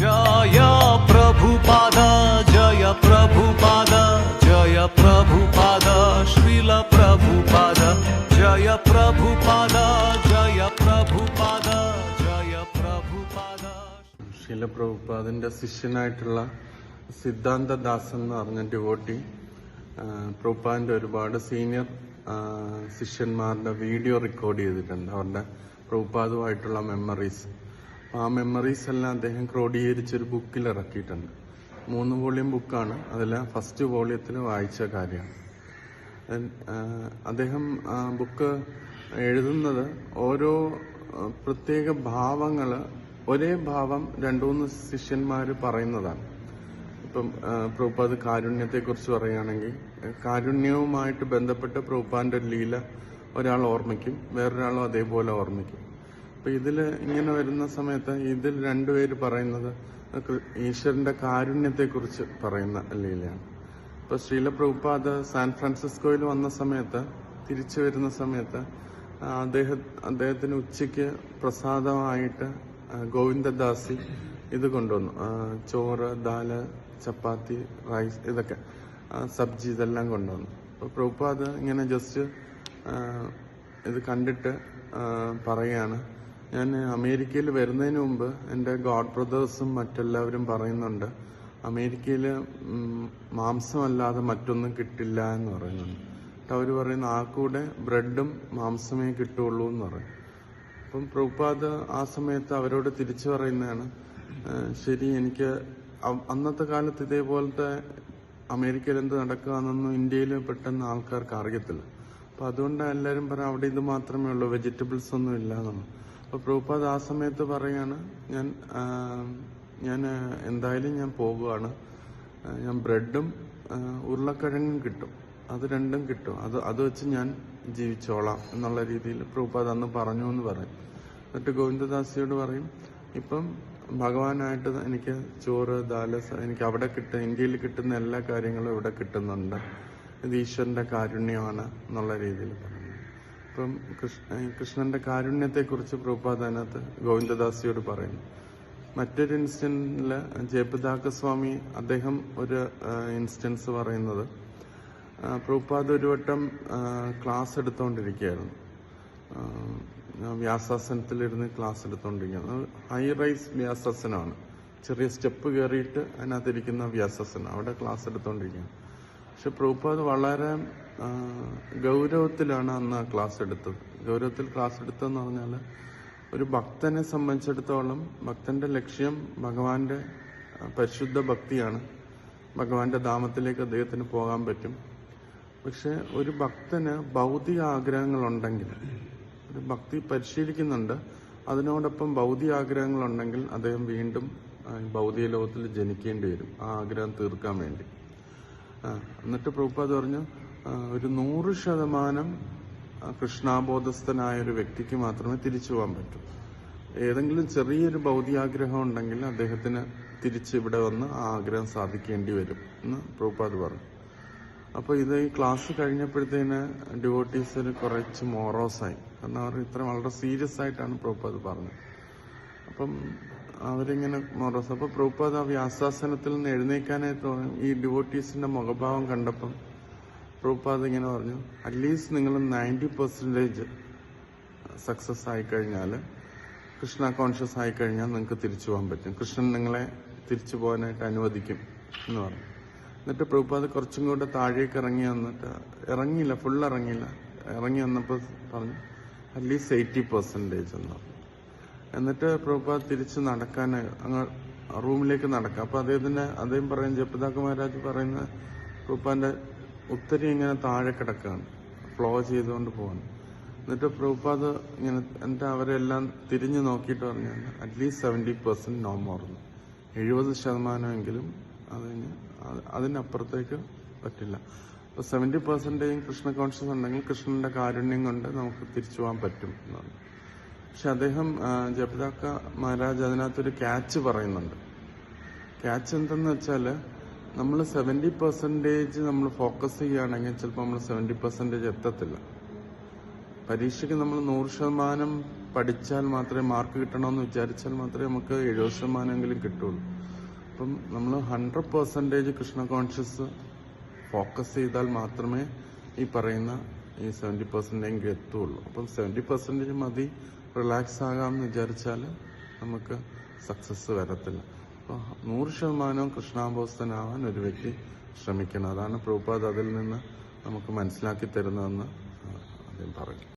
ജയ പ്രഭുപാദ ജയ പ്രഭുപാദ ജയ ജയ ജയ ജയ ശിഷ്യനായിട്ടുള്ള സിദ്ധാന്തദാസൻ എന്ന് പറഞ്ഞ ഡിവോട്ടി പ്രഭുപാദിന്റെ ഒരുപാട് സീനിയർ ശിഷ്യന്മാരുടെ വീഡിയോ റെക്കോർഡ് ചെയ്തിട്ടുണ്ട്. അവരുടെ പ്രഭുപാദുമായിട്ടുള്ള മെമ്മറീസ്. ആ മെമ്മറീസ് എല്ലാം അദ്ദേഹം ക്രോഡീകരിച്ചൊരു ബുക്കിൽ ഇറക്കിയിട്ടുണ്ട്. മൂന്ന് വോളിയം ബുക്കാണ് അതിൽ ഫസ്റ്റ് വോളിയത്തിൽ വായിച്ച കാര്യമാണ്. അദ്ദേഹം ബുക്ക് എഴുതുന്നത് ഓരോ പ്രത്യേക ഭാവങ്ങൾ ഒരേ ഭാവം രണ്ടുമൂന്ന് ശിഷ്യന്മാർ പറയുന്നതാണ്. ഇപ്പം പ്രൂപ്പാദ് കാരുണ്യത്തെക്കുറിച്ച് പറയുകയാണെങ്കിൽ കാരുണ്യവുമായിട്ട് ബന്ധപ്പെട്ട് പ്രഭുപാദിന്റെ ലീല ഒരാൾ ഓർമ്മിക്കും വേറൊരാളും അതേപോലെ ഓർമ്മിക്കും. അപ്പൊ ഇതിൽ ഇങ്ങനെ വരുന്ന സമയത്ത് ഇതിൽ രണ്ടുപേര് പറയുന്നത് കാരുണ്യത്തെ കുറിച്ച് പറയുന്ന ലീലയാണ്. ഇപ്പൊ ശ്രീല പ്രഭുപാദ് സാൻ ഫ്രാൻസിസ്കോയിൽ വന്ന സമയത്ത് തിരിച്ചു വരുന്ന സമയത്ത് അദ്ദേഹ അദ്ദേഹം അദ്ദേഹത്തിന് ഉച്ചയ്ക്ക് പ്രസാദമായിട്ട് ഗോവിന്ദദാസി ഇത് കൊണ്ടുവന്നു. ചോറ് ദാൽ ചപ്പാത്തി റൈസ് ഇതൊക്കെ സബ്ജി ഇതെല്ലാം കൊണ്ടുവന്നു. അപ്പൊ പ്രഭുപാദ് ഇങ്ങനെ ജസ്റ്റ് ഇത് കണ്ടിട്ട് പറയാണ്. ഞാൻ അമേരിക്കയിൽ വരുന്നതിന് മുമ്പ് എന്റെ ഗോഡ് ബ്രദേഴ്സും മറ്റെല്ലാവരും പറയുന്നുണ്ട് അമേരിക്കയിൽ മാംസമല്ലാതെ മറ്റൊന്നും കിട്ടില്ല എന്ന് പറയുന്നുണ്ട്. എന്നിട്ട് അവർ പറയുന്ന ആ കൂടെ ബ്രെഡും മാംസമേ കിട്ടുള്ളൂ എന്ന് പറയും. അപ്പം പ്രഭുപാദ് ആ സമയത്ത് അവരോട് തിരിച്ചു പറയുന്നതാണ് ശരി എനിക്ക് അന്നത്തെ കാലത്ത് ഇതേപോലത്തെ അമേരിക്കയിൽ എന്ത് നടക്കുകയെന്നൊന്നും ഇന്ത്യയിൽ പെട്ടെന്ന് ആൾക്കാർക്ക് അറിയത്തില്ല. അപ്പൊ അതുകൊണ്ട് എല്ലാവരും പറയാം അവിടെ ഇത് മാത്രമേ ഉള്ളൂ വെജിറ്റബിൾസ് ഒന്നും ഇല്ല എന്നുള്ളത് അപ്പൊ പ്രഭുപാദ് ആ സമയത്ത് പറയാണ് ഞാൻ ഞാൻ എന്തായാലും ഞാൻ പോകുകയാണ് ഞാൻ ബ്രെഡും ഉരുളക്കിഴങ്ങും കിട്ടും. അത് രണ്ടും കിട്ടും. അത് അത് വെച്ച് ഞാൻ ജീവിച്ചോളാം എന്നുള്ള രീതിയിൽ പ്രഭുപാദ് അന്ന് പറഞ്ഞു എന്ന് പറയും. എന്നിട്ട് ഗോവിന്ദദാസിയോട് പറയും ഇപ്പം ഭഗവാനായിട്ട് എനിക്ക് ചോറ് ദാൽ എനിക്ക് അവിടെ കിട്ടുന്ന ഇന്ത്യയിൽ കിട്ടുന്ന എല്ലാ കാര്യങ്ങളും ഇവിടെ കിട്ടുന്നുണ്ട്. ഇത് ഈശ്വരന്റെ കാരുണ്യമാണ് എന്നുള്ള രീതിയിൽ പറഞ്ഞു ഇപ്പം കൃഷ്ണ കൃഷ്ണന്റെ കാരുണ്യത്തെക്കുറിച്ച് പ്രഭുപാദ് അതിനകത്ത് ഗോവിന്ദദാസിയോട് പറയുന്നു. മറ്റൊരു ഇൻസ്റ്റന്റിൽ ജയപിതാക്ക സ്വാമി അദ്ദേഹം ഒരു ഇൻസ്റ്റൻസ് പറയുന്നത് പ്രഭുപാദ് ഒരു വട്ടം ക്ലാസ് എടുത്തുകൊണ്ടിരിക്കുകയായിരുന്നു വ്യാസാസനത്തിലിരുന്ന് ക്ലാസ് എടുത്തോണ്ടിരിക്കുന്നത് ഹൈ റൈസ് വ്യാസാസനമാണ്. ചെറിയ സ്റ്റെപ്പ് കയറിയിട്ട് അതിനകത്തിരിക്കുന്ന വ്യാസാസനം. അവിടെ ക്ലാസ് എടുത്തുകൊണ്ടിരിക്കുകയാണ് പക്ഷെ പ്രഭുപാദ് വളരെ ഗൗരവത്തിലാണ് അന്ന് ക്ലാസ് എടുത്തത്. ഗൗരവത്തിൽ ക്ലാസ് എടുത്തതെന്ന് പറഞ്ഞാൽ ഒരു ഭക്തനെ സംബന്ധിച്ചിടത്തോളം ഭക്തന്റെ ലക്ഷ്യം ഭഗവാന്റെ പരിശുദ്ധ ഭക്തിയാണ്. ഭഗവാന്റെ ധാമത്തിലേക്ക് അദ്ദേഹത്തിന് പോകാൻ പറ്റും. പക്ഷെ ഒരു ഭക്തന് ഭൗതിക ആഗ്രഹങ്ങളുണ്ടെങ്കിൽ ഒരു ഭക്തി പരിശീലിക്കുന്നുണ്ട് അതിനോടൊപ്പം ഭൗതിക ആഗ്രഹങ്ങളുണ്ടെങ്കിൽ അദ്ദേഹം വീണ്ടും ഭൗതിക ലോകത്തിൽ ജനിക്കേണ്ടി വരും. ആ ആഗ്രഹം തീർക്കാൻ വേണ്ടി. എന്നിട്ട് പ്രഭുപാദ് പറഞ്ഞു ഒരു നൂറ് ശതമാനം കൃഷ്ണാബോധസ്ഥനായ ഒരു വ്യക്തിക്ക് മാത്രമേ തിരിച്ചു പോകാൻ പറ്റൂ. ഏതെങ്കിലും ചെറിയൊരു ഭൗതികാഗ്രഹം ഉണ്ടെങ്കിൽ അദ്ദേഹത്തിന് തിരിച്ച് ഇവിടെ വന്ന് ആ ആഗ്രഹം സാധിക്കേണ്ടി വരും എന്ന് പ്രഭുപാദ് പറഞ്ഞു. അപ്പൊ ഇത് ഈ ക്ലാസ് കഴിഞ്ഞപ്പോഴത്തേന് ഡിവോട്ടീസിൽ കുറച്ച് മോറോസായി കാരണം അവർ ഇത്ര വളരെ സീരിയസ് ആയിട്ടാണ് പ്രഭുപാദ് പറഞ്ഞത്. അപ്പം അവരിങ്ങനെ മോറോസ് അപ്പൊ പ്രഭുപാദ് ആ വ്യാസാസനത്തിൽ നിന്ന് എഴുന്നേക്കാനായി തോന്നി ഈ ഡിവോട്ടീസിന്റെ മുഖഭാവം കണ്ടപ്പം പ്രഭുപാദ് ഇങ്ങനെ പറഞ്ഞു അറ്റ്ലീസ്റ്റ് നിങ്ങൾ നയന്റി പെർസെന്റേജ് സക്സസ് ആയിക്കഴിഞ്ഞാൽ കൃഷ്ണ കോൺഷ്യസ് ആയിക്കഴിഞ്ഞാൽ നിങ്ങൾക്ക് തിരിച്ചു പോകാൻ പറ്റും. കൃഷ്ണൻ നിങ്ങളെ തിരിച്ചു പോകാനായിട്ട് അനുവദിക്കും എന്ന് പറഞ്ഞു. എന്നിട്ട് പ്രഭുപാദ് കുറച്ചും കൂടെ താഴേക്ക് ഇറങ്ങി വന്നിട്ട് ഇറങ്ങിയില്ല ഫുൾ ഇറങ്ങിയില്ല. ഇറങ്ങി വന്നപ്പോൾ പറഞ്ഞു അറ്റ്ലീസ്റ്റ് എയ്റ്റി പെർസെന്റേജ് എന്ന് പറഞ്ഞു. എന്നിട്ട് പ്രഭുപാദ് തിരിച്ച് നടക്കാൻ അങ്ങ് റൂമിലേക്ക് നടക്കുക അപ്പൊ അദ്ദേഹത്തിന്റെ അദ്ദേഹം പറയും ജപ്പതാക്ക മഹാരാജ് പറയുന്ന പ്രഭുപാന്റെ ഉത്തരി ഇങ്ങനെ താഴെ കിടക്കുകയാണ് ഫ്ലോ ചെയ്തുകൊണ്ട് പോവാണ്. എന്നിട്ട് പ്രഭുപാദ് ഇങ്ങനെ എന്നിട്ട് അവരെല്ലാം തിരിഞ്ഞു നോക്കിയിട്ട് പറഞ്ഞു at least seventy percent no more than എഴുപത് ശതമാനമെങ്കിലും അതിന് അത് അതിനപ്പുറത്തേക്ക് പറ്റില്ല. അപ്പൊ സെവന്റി പെർസെന്റേജും കൃഷ്ണ കോൺഷ്യസ് ഉണ്ടെങ്കിൽ കൃഷ്ണന്റെ കാരുണ്യം കൊണ്ട് നമുക്ക് തിരിച്ചു പോകാൻ പറ്റും എന്നാണ് പക്ഷെ അദ്ദേഹം ജപിതാക്ക മഹാരാജ് അതിനകത്തൊരു ക്യാച്ച് പറയുന്നുണ്ട്. ക്യാച്ച് എന്തെന്ന് വെച്ചാൽ നമ്മൾ സെവന്റി പെർസെന്റേജ് നമ്മൾ ഫോക്കസ് ചെയ്യുകയാണെങ്കിൽ ചിലപ്പോൾ നമ്മൾ സെവന്റി പെർസെന്റേജ് എത്തത്തില്ല. പരീക്ഷയ്ക്ക് നമ്മൾ നൂറ് ശതമാനം പഠിച്ചാൽ മാത്രമേ മാർക്ക് കിട്ടണമെന്ന് വിചാരിച്ചാൽ മാത്രമേ നമുക്ക് എഴുപത് ശതമാനമെങ്കിലും കിട്ടുള്ളൂ. അപ്പം നമ്മൾ hundred percentage Krishna conscious focus ചെയ്താൽ മാത്രമേ ഈ പറയുന്ന ഈ സെവന്റി പെർസെന്റേജ് എത്തുള്ളൂ. അപ്പം സെവന്റി പെർസെന്റേജ് മതി റിലാക്സ് ആകാമെന്ന് വിചാരിച്ചാൽ നമുക്ക് സക്സസ് വരത്തില്ല. അപ്പോൾ നൂറ് ശതമാനവും കൃഷ്ണാബോധനാവാൻ ഒരു വ്യക്തി ശ്രമിക്കണം. അതാണ് പ്രഭുപാദ് അതിൽ നിന്ന് നമുക്ക് മനസ്സിലാക്കി തരുന്നതെന്ന് ആദ്യം പറഞ്ഞു